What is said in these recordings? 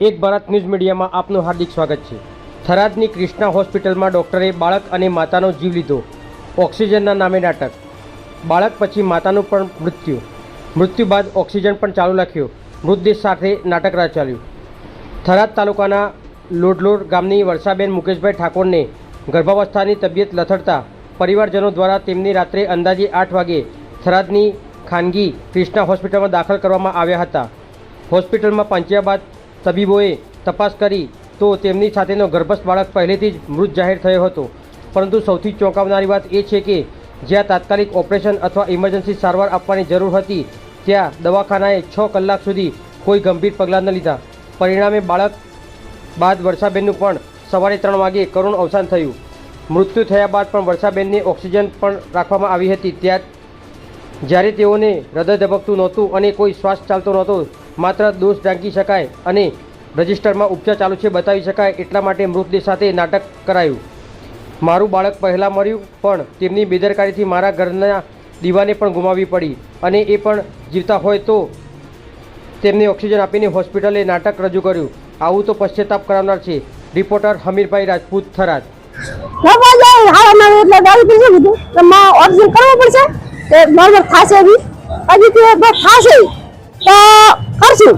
એક ભારત ન્યૂઝ મીડિયામાં આપનું હાર્દિક સ્વાગત છે. થરાદની ક્રિષ્ના હોસ્પિટલમાં ડૉક્ટરે બાળક અને માતાનો જીવ લીધો. ઓક્સિજનના નામે નાટક. બાળક પછી માતાનું પણ મૃત્યુ. મૃત્યુ બાદ ઓક્સિજન પણ ચાલુ રાખ્યો. મૃતદેહ સાથે નાટક ચાલ્યું થરાદ તાલુકાના લોડલોડ ગામની વર્ષાબેન મુકેશભાઈ ઠાકોરને ગર્ભાવસ્થાની તબિયત લથડતા પરિવારજનો દ્વારા તેમની રાત્રે અંદાજે આઠ વાગે થરાદની ખાનગી ક્રિષ્ના હોસ્પિટલમાં દાખલ કરવામાં આવ્યા હતા. હોસ્પિટલમાં પહોંચ્યા બાદ તબીબોએ તપાસ કરી તો તેમની સાથેનો ગર્ભસ્થ બાળક પહેલેથી જ મૃત જાહેર થયો હતો. પરંતુ સૌથી ચોંકાવનારી વાત એ છે કે જ્યાં તાત્કાલિક ઓપરેશન અથવા ઇમરજન્સી સારવાર આપવાની જરૂર હતી, ત્યાં દવાખાનાએ છ કલાક સુધી કોઈ ગંભીર પગલાં ન લીધા. પરિણામે બાળક બાદ વર્ષાબેનનું પણ સવારે ત્રણ વાગે કરુણ અવસાન થયું. મૃત્યુ થયા બાદ પણ વર્ષાબેનને ઓક્સિજન પણ રાખવામાં આવી હતી. ત્યાં જ્યારે તેઓને હૃદય ધબકતું નહોતું અને કોઈ શ્વાસ ચાલતો નહોતો માત્ર દોષ ઢાંકી શકાય અને રજિસ્ટરમાં ઉપચાર ચાલુ છે બતાવી શકાય એટલા માટે મૃતદેહ સાથે નાટક કરાયું. મારું બાળક પહેલાં મર્યું, પણ તેમની બેદરકારીથી મારા ઘરના દીવાને પણ ગુમાવવી પડી અને એ પણ જીવતા હોય તો તેમને ઓક્સિજન આપીને હોસ્પિટલે નાટક રજૂ કર્યું. આવું તો પશ્ચાતાપ કરાવનાર છે. રિપોર્ટર હમીરભાઈ રાજપૂત થરાદ. ઓબ્ઝર્વ કરવો પડશે? તો કરશું.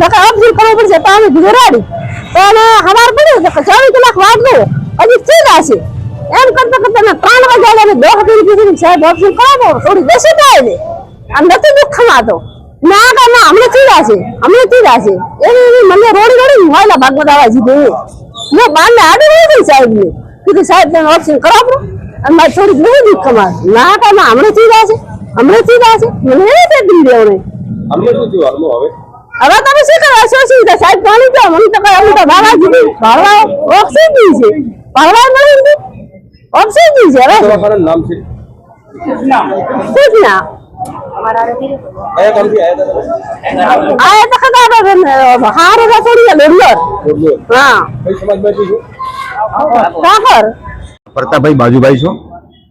નકર ઓબ્ઝર્વ કરવું પડશે તો અમે રેડી. તો અમે હવાર પડ્યું તો ચોવીસ કલાક વાત લો હજી થઈ જશે એમ કરતા કરતા ત્રણ વાગ્યા અમે દો હતી કીધું સાહેબ ઓબ્ઝર્વ કરાવો. થોડી બેસી જાય ને આમ નથી દુઃખ ખમાતો ના કા ના હમણાં થઈ છે. હમણાં થઈ જશે એવી મને રોડી રોડી મોયલા ભાગવત આવા જીધું મેં બારને આડી રહી ગઈ સાહેબ ને કીધું, સાહેબ, તમે ઓપ્શન કરાવો. અને મારે થોડી બહુ દુઃખ થવા. ના કા ના હમણાં થઈ છે. હમણાં થઈ છે. મને એવી તે દી દેવને અમને શું થયું હાલમાં હવે? હવે તમે શું કરો? શું સુવિધા સાહેબ પાણી દો મને તો કઈ તો બાબા જીધી ભાડવા ઓક્સિજન દી છે. ભાડવા મળી ઓક્સિજન દી છે હવે? તમારું નામ છે? સૂચના પ્રતાપભાઈ બાજુભાઈ છું.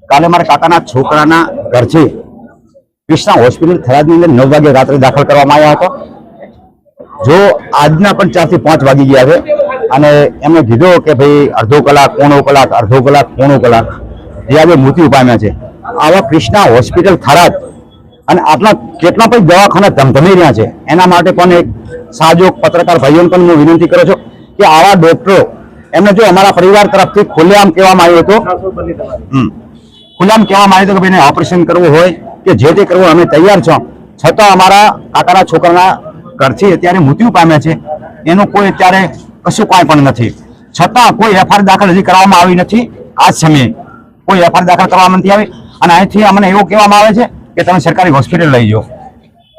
કાલે મારા કાકાના છોકરાના ઘર છે. કૃષ્ણા હોસ્પિટલ થરાદની અંદર નવ વાગે રાત્રે દાખલ કરવામાં આવ્યા હતો. જો આજના પણ ચારથી પાંચ વાગી ગયા છે. અને એમણે કીધો કે ભાઈ અડધો કલાક પોણો કલાક અડધો કલાક પોણો કલાક જે આજે મૃત્યુ પામ્યા છે. આવા કૃષ્ણા હોસ્પિટલ થરાદ અને આટલા કેટલા પણ દવાખાના ધમધમી રહ્યા છે એના માટે પણ એક સાજો પત્રકાર ભાઈઓને પણ હું વિનંતી કરું છું કે આવા ડોક્ટરો એમને જો અમારા પરિવાર તરફથી ખુલ્લેઆમ કહેવામાં આવ્યું હતું. ખુલ્લેઆમ કહેવામાં આવ્યું હતું કે ભાઈને ઓપરેશન કરવું હોય કે જે તે કરવું અમે તૈયાર છો. છતાં અમારા કાકાના છોકરાના ઘરથી અત્યારે મૃત્યુ પામ્યા છે. એનું કોઈ અત્યારે કશું કાંઈ પણ નથી. છતાં કોઈ એફઆઈઆર દાખલ હજી કરવામાં આવી નથી. આ સમયે કોઈ એફઆઈઆર દાખલ કરવામાં નથી આવી. અને અહીંથી અમને એવું કહેવામાં આવે છે કે તમે સરકારી હોસ્પિટલ લઈ જાઓ.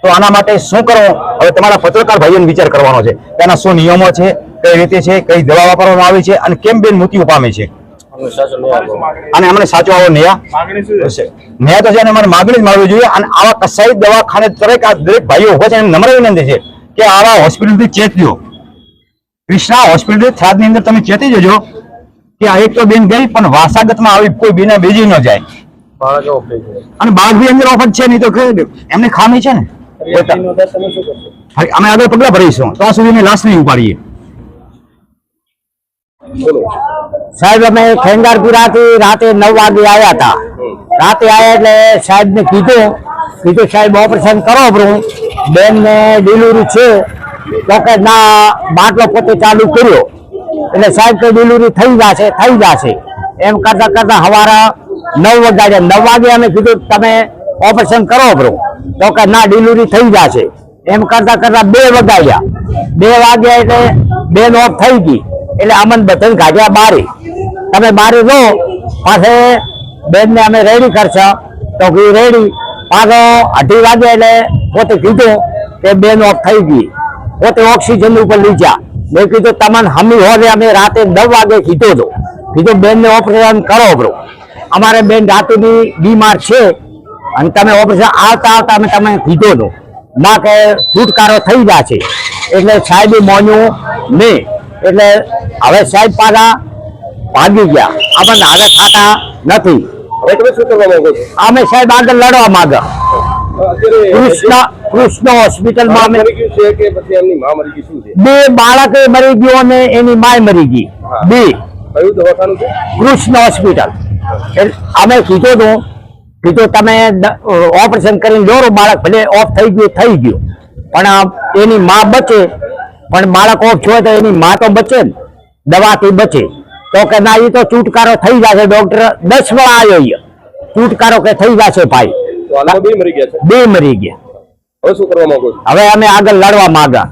તો આના માટે શું કરો? હવે તમારા પત્રકાર ભાઈઓને વિચાર કરવાનો છે તેના શું નિયમો છે, કઈ રીતે છે, કઈ દવા વાપરવામાં આવી છે અને કેમ બેન મૃત્યુ પામે છે? અને અમને સાચો આવો ન્યાય. તો છે અને અમારે માગણી જ મારવી જોઈએ અને આવા કસાઈ દવાખાને દરેક આ દરેક ભાઈઓ ઊભા છે એમ નમ્ર વિનંતી છે કે આવા હોસ્પિટલથી ચેતજો કૃષ્ણા હોસ્પિટલ થરાદની અંદર તમે ચેતી જજો કે આ એક તો બેન ગઈ પણ વાસાગતમાં આવી કોઈ બેને બીજી ન જાય. અને બાળક બી અંદર ઓફર છે નહીં તો કે એમની ખામી છે ને? અમે આગળ પગલા ભરીશું. ત્યાં સુધી અમે લાશ નહીં ઉપાડીએ. બોલો. સાહેબ, અમે ખેંગારપુરાથી રાતે નવ વાગે આવ્યા હતા. રાતે આવ્યા એટલે સાહેબ ને કીધું કીધું, સાહેબ, ઓપરેશન કરો આપણું બેનને ડિલિવરી છે. કે ના, બાટલો પોતે ચાલુ કર્યો. એટલે સાહેબ તો ડિલિવરી થઈ જશે થઈ જશે. એમ કરતાં કરતાં હવારા નવ વાગ્યા, નવ વાગે અમે કીધું, તમે ઓપરેશન કરો આપણું તો કે, ના, ડિલિવરી થઈ જશે. એમ કરતાં કરતાં બે વગાડ્યા. બે વાગ્યા એટલે બેન ઓફ થઈ ગઈ. એટલે અમને બધાને કાઢ્યા બારી તમે બારી રહો પાસે બેનને અમે રેડી કરશો. તો કીધું રેડી પાછો અઢી વાગે એટલે પોતે કીધું કે બેન ઓફ થઈ ગઈ. પોતે ઓક્સિજન ઉપર લઈ જા મેં કીધું, તમને હમી હોય અમે રાતે નવ વાગે કીધો હતો. કીધું, બેનને ઓપરેશન કરો બ્રો અમારે બેન રાતેની બીમાર છે. અને તમે ઓપરેશન આવતા આવતા અમે તમે કીધો હતો. ના કે છુટકારો થઈ છે. એટલે સાહેબ મોન્યું નહીં. એટલે હવે સાહેબ પાછા ભાગી ગયા. આપણને હવે ખાતા નથી. અમે સાહેબ આગળ લડવા માંગે. કૃષ્ણ કૃષ્ણ હોસ્પિટલમાં બે બાળક મરી ગયો અને એની માય મરી ગઈ. બે. કૃષ્ણ હોસ્પિટલ અમે કીધું હતું કીધું તમે ઓપરેશન કરીને દોરો બાળક ભલે ઓફ થઈ ગયું થઈ ગયું. પણ એની માં બચે. પણ બાળક ઓફ છો તો એની માં તો બચે ને દવાથી બચે. તો કે ના એ તો છુટકારો થઈ જશે ડોક્ટર દસ વાર આવ્યો. છુટકારો કે થઈ જશે ભાઈ. બે મરી ગયા બે મરી ગયા. હવે શું કરવા માંગો હવે અમે આગળ લડવા માંગા.